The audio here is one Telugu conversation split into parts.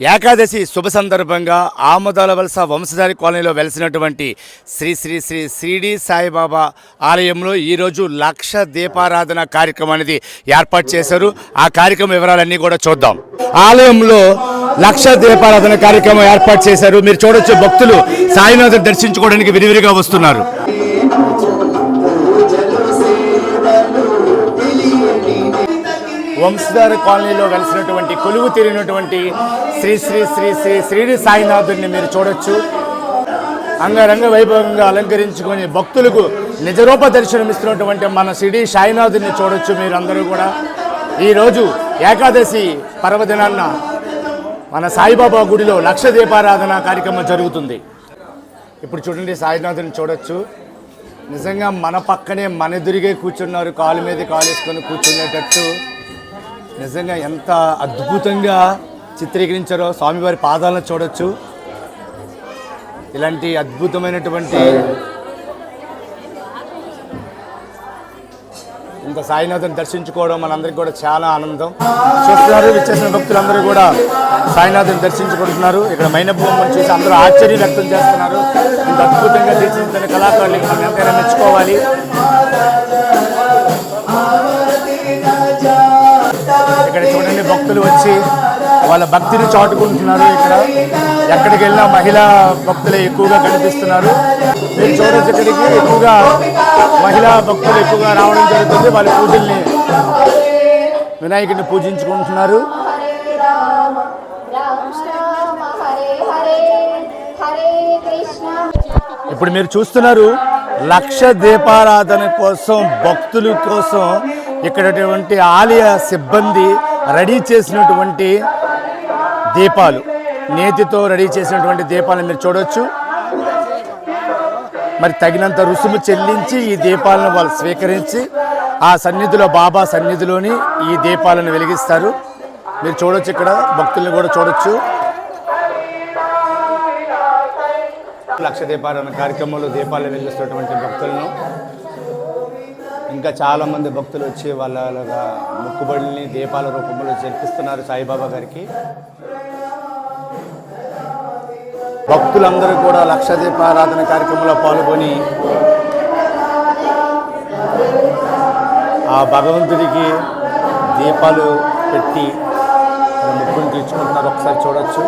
ఏకాదశి శుభ సందర్భంగా ఆముదాల వలస వంశధారి కాలనీలో వెలిసినటువంటి శ్రీ శ్రీ శ్రీ శ్రీడి సాయిబాబా ఆలయంలో ఈరోజు లక్ష దీపారాధన కార్యక్రమం అనేది ఏర్పాటు చేశారు. ఆ కార్యక్రమం వివరాలన్నీ కూడా చూద్దాం. ఆలయంలో లక్ష దీపారాధన కార్యక్రమం ఏర్పాటు చేశారు. మీరు చూడొచ్చు భక్తులు సాయినాథుని దర్శించుకోవడానికి విరివిరిగా వస్తున్నారు. వంశధార కాలనీలో వెలిసినటువంటి కొలువు తీరినటువంటి శ్రీ శ్రీ శ్రీ శ్రీ శ్రీడి సాయినాథుడిని మీరు చూడొచ్చు. అంగరంగ వైభవంగా అలంకరించుకొని భక్తులకు నిజరూప దర్శనమిస్తున్నటువంటి మన షిడి సాయినాథుడిని చూడొచ్చు మీరు అందరూ కూడా ఈరోజు ఏకాదశి పర్వదినాన్న మన సాయిబాబా గుడిలో లక్ష దీపారాధన కార్యక్రమం జరుగుతుంది. ఇప్పుడు చూడండి సాయినాథుని చూడొచ్చు. నిజంగా మన పక్కనే మన ఎదురుగే కూర్చున్నారు కాలు మీద కాలు వేసుకొని కూర్చునేటట్టు. నిజంగా ఎంత అద్భుతంగా చిత్రీకరించారో స్వామివారి పాదాలను చూడొచ్చు. ఇలాంటి అద్భుతమైనటువంటి ఇంత సాయినాథుని దర్శించుకోవడం మనందరికీ కూడా చాలా ఆనందం. చూస్తున్నారు విచ్చేసిన భక్తులందరూ కూడా సాయినాథుని దర్శించుకుంటున్నారు. ఇక్కడ మైనభూమని చూసి అందరూ ఆశ్చర్యం వ్యక్తం చేస్తున్నారు. ఇంత అద్భుతంగా తీర్చిదిద్దిన కళాకారులు మనం ఎంతైనా మెచ్చుకోవాలి ఇక్కడ భక్తులు వచ్చి వాళ్ళ భక్తిని చాటుకుంటున్నారు ఇక్కడ. ఎక్కడికి వెళ్ళినా మహిళా భక్తులే ఎక్కువగా కనిపిస్తున్నారు. మీరు చూడొచ్చు ఇక్కడికి ఎక్కువగా మహిళా భక్తులు ఎక్కువగా రావడం జరుగుతుంది. వాళ్ళ పూజల్ని వినాయకుడిని పూజించుకుంటున్నారు. ఇప్పుడు మీరు చూస్తున్నారు లక్ష దీపారాధన కోసం భక్తుల కోసం ఇక్కడటువంటి ఆలయ సిబ్బంది రెడీ చేసినటువంటి దీపాలు. నేతితో రెడీ చేసినటువంటి దీపాలను మీరు చూడవచ్చు మరి తగినంత రుసుము చెల్లించి ఈ దీపాలను వాళ్ళు స్వీకరించి ఆ సన్నిధిలో బాబా సన్నిధిలోని ఈ దీపాలను వెలిగిస్తారు. మీరు చూడొచ్చు ఇక్కడ భక్తుల్ని కూడా చూడొచ్చు. లక్ష దీపారాధన కార్యక్రమంలో దీపాలు వెలిగిస్తున్నటువంటి భక్తులను ఇంకా చాలా మంది భక్తులు వచ్చి వాళ్ళ వాళ్ళ దీపాల రూపంలో జరిపిస్తున్నారు సాయిబాబా గారికి. భక్తులందరూ కూడా లక్ష దీపారాధన కార్యక్రమంలో పాల్గొని ఆ భగవంతుడికి దీపాలు పెట్టి ముక్కును ముక్కుని తీర్చుకుంటున్నారు. ఒకసారి చూడొచ్చు.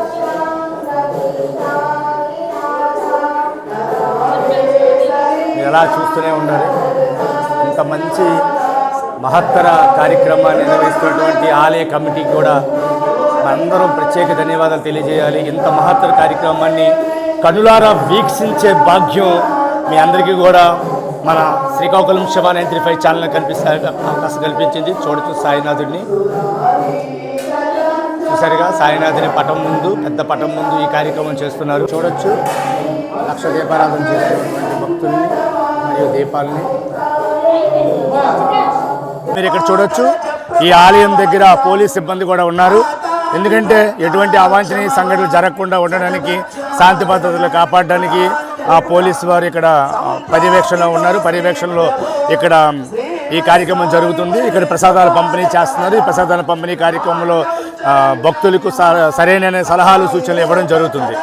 ఎలా చూస్తూనే ఉండాలి. ఇంత మంచి మహత్తర కార్యక్రమాన్ని నిర్వహిస్తున్నటువంటి ఆలయ కమిటీకి కూడా మనందరం ప్రత్యేక ధన్యవాదాలు తెలియజేయాలి. ఇంత మహత్తర కార్యక్రమాన్ని కనులారా వీక్షించే భాగ్యం మీ అందరికీ కూడా మన Srikakulam Shiva nine three five channel కనిపిస్తా అవకాశం కల్పించింది. చూడొచ్చు సాయినాథుడిని. చూసారుగా సాయినాథుని పటం ముందు పెద్ద పటం ముందు ఈ కార్యక్రమం చేస్తున్నారు. చూడొచ్చు. లక్ష దీపారాధన చేసేటువంటి భక్తుల్ని మరియు దీపాలని మీరు ఇక్కడ చూడొచ్చు. ఈ ఆలయం దగ్గర పోలీస్ సిబ్బంది కూడా ఉన్నారు. ఎందుకంటే ఎటువంటి అవాంఛనీయ సంఘటనలు జరగకుండా ఉండడానికి శాంతి భద్రతలు కాపాడడానికి ఆ పోలీసు వారు ఇక్కడ పర్యవేక్షణలో ఉన్నారు. పర్యవేక్షణలో ఇక్కడ ఈ కార్యక్రమం జరుగుతుంది. ఇక్కడ ప్రసాదాలు పంపిణీ చేస్తున్నారు. ఈ ప్రసాదాల పంపిణీ కార్యక్రమంలో భక్తులకు స- సరైన సలహాలు సూచనలు ఇవ్వడం జరుగుతుంది.